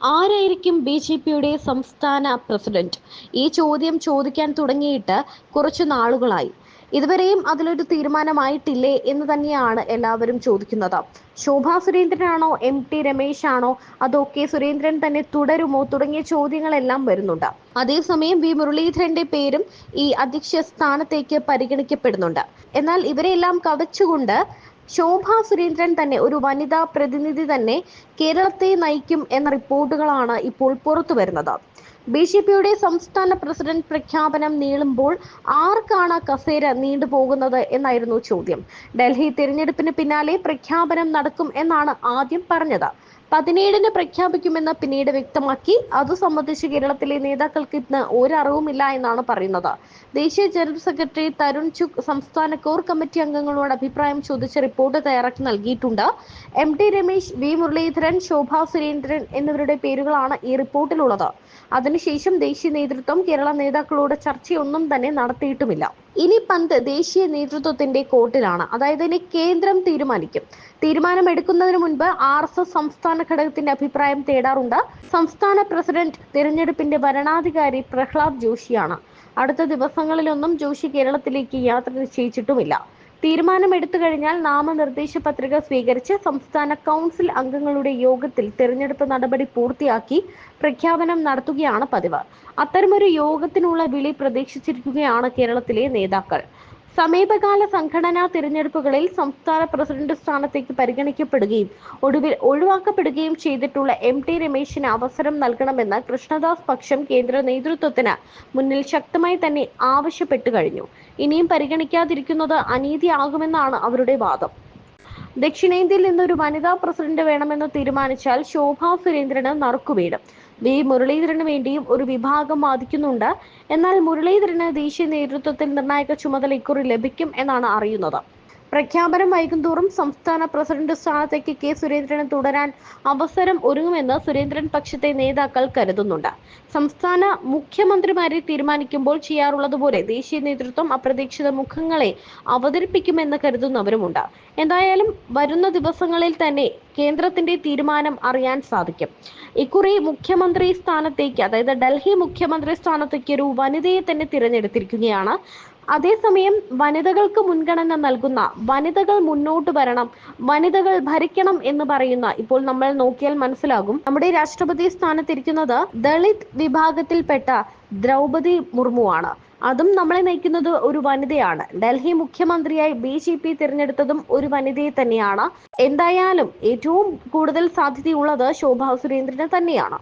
ആരായിരിക്കും B J പിയുടെ സംസ്ഥാന പ്രസിഡന്റ്? ഈ ചോദ്യം ചോദിക്കാൻ തുടങ്ങിയിട്ട് കുറച്ചു നാളുകളായി. ഇതുവരെയും അതിലൊരു തീരുമാനമായിട്ടില്ലേ എന്ന് തന്നെയാണ് എല്ലാവരും ചോദിക്കുന്നത്. ശോഭാ സുരേന്ദ്രനാണോ എം ടി രമേശ് ആണോ അതോ കെ സുരേന്ദ്രൻ തന്നെ തുടരുമോ തുടങ്ങിയ ചോദ്യങ്ങളെല്ലാം വരുന്നുണ്ട്. അതേസമയം വി മുരളീധരന്റെ പേരും ഈ അധ്യക്ഷ സ്ഥാനത്തേക്ക് പരിഗണിക്കപ്പെടുന്നുണ്ട്. എന്നാൽ ഇവരെല്ലാം കവച്ചുകൊണ്ട് ശോഭ സുരേന്ദ്രൻ തന്നെ ഒരു വനിതാ പ്രതിനിധി തന്നെ കേരളത്തെ നയിക്കും എന്ന റിപ്പോർട്ടുകളാണ് ഇപ്പോൾ പുറത്തു വരുന്നത് ബി ജെ പിയുടെ സംസ്ഥാന പ്രസിഡന്റ് പ്രഖ്യാപനം നീളുമ്പോൾ ആർക്കാണ് കസേര നീണ്ടുപോകുന്നത് എന്നായിരുന്നു ചോദ്യം. ഡൽഹി തിരഞ്ഞെടുപ്പിന് പിന്നാലെ പ്രഖ്യാപനം നടക്കും എന്നാണ് ആദ്യം പറഞ്ഞത്. പതിനേഴിന് പ്രഖ്യാപിക്കുമെന്ന് പിന്നീട് വ്യക്തമാക്കി. അത് സംബന്ധിച്ച് കേരളത്തിലെ നേതാക്കൾക്ക് ഇന്ന് ഒരറിവുമില്ല എന്നാണ് പറയുന്നത്. ദേശീയ ജനറൽ സെക്രട്ടറി തരുൺ ചുക് സംസ്ഥാന കോർ കമ്മിറ്റി അംഗങ്ങളോട് അഭിപ്രായം ചോദിച്ച റിപ്പോർട്ട് തയ്യാറാക്കി നൽകിയിട്ടുണ്ട്. M T Ramesh V Muraleedharan Shobha Surendran എന്നിവരുടെ പേരുകളാണ് ഈ റിപ്പോർട്ടിലുള്ളത്. അതിനുശേഷം ദേശീയ നേതൃത്വം കേരള നേതാക്കളോട് ചർച്ചയൊന്നും തന്നെ നടത്തിയിട്ടുമില്ല. ഇനി പന്ത് ദേശീയ നേതൃത്വത്തിന്റെ കോർട്ടിലാണ് അതായത് ഇനി കേന്ദ്രം തീരുമാനിക്കും. തീരുമാനം എടുക്കുന്നതിന് മുൻപ് ആർ എസ് എസ് സംസ്ഥാന ഘടകത്തിന്റെ അഭിപ്രായം തേടാറുണ്ട്. സംസ്ഥാന പ്രസിഡന്റ് തിരഞ്ഞെടുപ്പിന്റെ ഭരണാധികാരി പ്രഹ്ലാദ് ജോഷിയാണ്. അടുത്ത ദിവസങ്ങളിലൊന്നും ജോഷി കേരളത്തിലേക്ക് യാത്ര നിശ്ചയിച്ചിട്ടുമില്ല. തീരുമാനമെടുത്തു കഴിഞ്ഞാൽ നാമനിർദ്ദേശ പത്രിക സ്വീകരിച്ച് സംസ്ഥാന കൗൺസിൽ അംഗങ്ങളുടെ യോഗത്തിൽ തെരഞ്ഞെടുപ്പ് നടപടി പൂർത്തിയാക്കി പ്രഖ്യാപനം നടത്തുകയാണ് പതിവ്. അത്തരമൊരു യോഗത്തിനുള്ള വിളി പ്രതീക്ഷിച്ചിരിക്കുകയാണ് കേരളത്തിലെ നേതാക്കൾ. സമീപകാല സംഘടനാ തിരഞ്ഞെടുപ്പുകളിൽ സംസ്ഥാന പ്രസിഡന്റ് സ്ഥാനത്തേക്ക് പരിഗണിക്കപ്പെടുകയും ഒടുവിൽ ഒഴിവാക്കപ്പെടുകയും ചെയ്തിട്ടുള്ള എം ടി രമേശിന് അവസരം നൽകണമെന്ന് കൃഷ്ണദാസ് പക്ഷം കേന്ദ്ര നേതൃത്വത്തിന് മുന്നിൽ ശക്തമായി തന്നെ ആവശ്യപ്പെട്ടു കഴിഞ്ഞു. ഇനിയും പരിഗണിക്കാതിരിക്കുന്നത് അനീതിയാകുമെന്നാണ് അവരുടെ വാദം. ദക്ഷിണേന്ത്യയിൽ നിന്നൊരു വനിതാ പ്രസിഡന്റ് വേണമെന്ന് തീരുമാനിച്ചാൽ ശോഭാ സുരേന്ദ്രന് നറുക്കുവീടും വി മുരളീധരന് വേണ്ടിയും ഒരു വിഭാഗം വാദിക്കുന്നുണ്ട്. എന്നാൽ മുരളീധരന് ദേശീയ നേതൃത്വത്തിൽ നിർണായക ചുമതല ഇക്കുറി ലഭിക്കും എന്നാണ് അറിയുന്നത്. പ്രഖ്യാപനം വൈകുന്തോറും സംസ്ഥാന പ്രസിഡന്റ് സ്ഥാനത്തേക്ക് കെ. സുരേന്ദ്രന് തുടരാൻ അവസരം ഒരുങ്ങുമെന്ന് സുരേന്ദ്രൻ പക്ഷത്തെ നേതാക്കൾ കരുതുന്നുണ്ട്. സംസ്ഥാന മുഖ്യമന്ത്രിമാരെ തീരുമാനിക്കുമ്പോൾ ചെയ്യാറുള്ളതുപോലെ ദേശീയ നേതൃത്വം അപ്രതീക്ഷിത മുഖങ്ങളെ അവതരിപ്പിക്കുമെന്ന് കരുതുന്നവരുമുണ്ട്. എന്തായാലും വരുന്ന ദിവസങ്ങളിൽ തന്നെ കേന്ദ്രത്തിന്റെ തീരുമാനം അറിയാൻ സാധിക്കും. ഇക്കുറി മുഖ്യമന്ത്രി സ്ഥാനത്തേക്ക് അതായത് ഡൽഹി മുഖ്യമന്ത്രി സ്ഥാനത്തേക്ക് ഒരു വനിതയെ തന്നെ തിരഞ്ഞെടുത്തിരിക്കുകയാണ് അതേസമയം വനിതകൾക്ക് മുൻഗണന നൽകുന്ന വനിതകൾ മുന്നോട്ട് വരണം വനിതകൾ ഭരിക്കണം എന്ന് പറയുന്ന ഇപ്പോൾ നമ്മൾ നോക്കിയാൽ മനസ്സിലാകും. നമ്മുടെ രാഷ്ട്രപതി സ്ഥാനത്തിരിക്കുന്നത് ദളിത് വിഭാഗത്തിൽപ്പെട്ട ദ്രൗപതി മുർമുവാണ്. അതും നമ്മളെ നയിക്കുന്നത് ഒരു വനിതയാണ്. ഡൽഹി മുഖ്യമന്ത്രിയായി ബി ജെ പി തിരഞ്ഞെടുത്തതും ഒരു വനിതയെ തന്നെയാണ്. എന്തായാലും ഏറ്റവും കൂടുതൽ സാധ്യതയുള്ളത് ശോഭാ സുരേന്ദ്രന് തന്നെയാണ്.